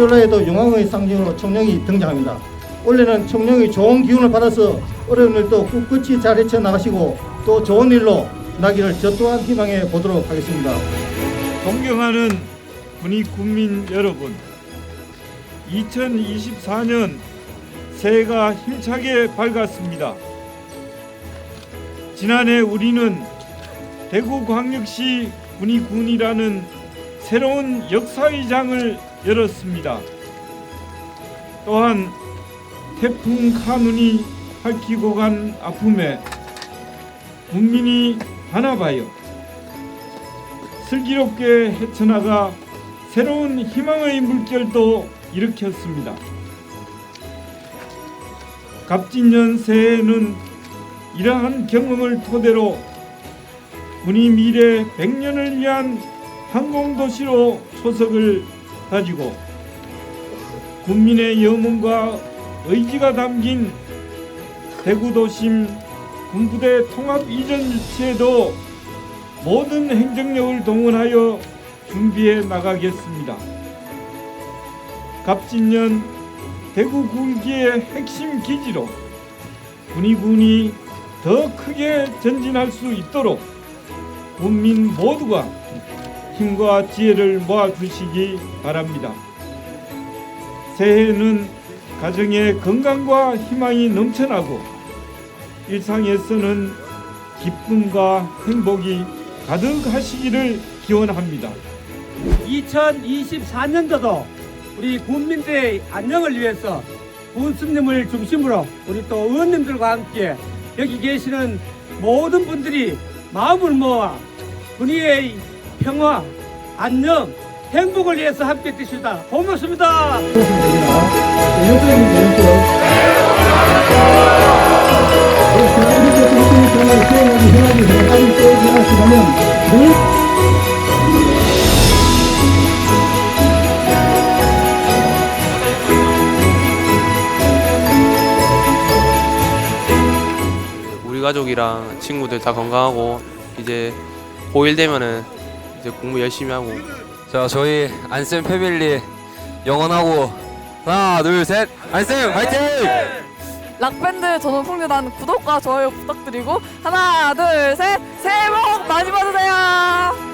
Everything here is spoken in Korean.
설날에도 영광의 상징으로 청룡이 등장합니다. 올해는 청룡이 좋은 기운을 받아서 어려운 일도 꿋꿋이 잘 헤쳐나가시고 또 좋은 일로 나기를 저 또한 희망해 보도록 하겠습니다. 존경하는 군의 국민 여러분, 2024년 새해가 힘차게 밝았습니다. 지난해 우리는 대구광역시 군의군이라는 새로운 역사의 장을 열었습니다. 또한 태풍 카눈이 핥히고 간 아픔에 국민이 하나봐요. 슬기롭게 헤쳐나가 새로운 희망의 물결도 일으켰습니다. 갑진년 새해에는 이러한 경험을 토대로 군이 미래 100년을 위한 항공도시로 초석을 다지고 국민의 염원과 의지가 담긴 대구도심 군부대 통합 이전 유치에도 모든 행정력을 동원하여 준비해 나가겠습니다. 갑진년 대구 굴기의 핵심 기지로 군의군이 더 크게 전진할 수 있도록 국민 모두가 힘과 지혜를 모아 주시기 바랍니다. 새해에는 가정의 건강과 희망이 넘쳐나고 일상에서는 기쁨과 행복이 가득하시기를 기원합니다. 2024년도도 우리 국민들의 안녕을 위해서 군수님을 중심으로 우리 또 의원님들과 함께 여기 계시는 모든 분들이 마음을 모아 군의의 평화, 안녕, 행복을 위해서 함께 뛰시다. 고맙습니다. 우리 가족이랑 친구들 다 건강하고 이제 고1 되면은 이제 공부 열심히 하고 자 저희 안쌤 패밀리 영원하고 하나 둘셋 안쌤 화이팅! 락밴드 전원 풍류단 구독과 좋아요 부탁드리고 하나 둘 셋 새해 복 많이 받으세요.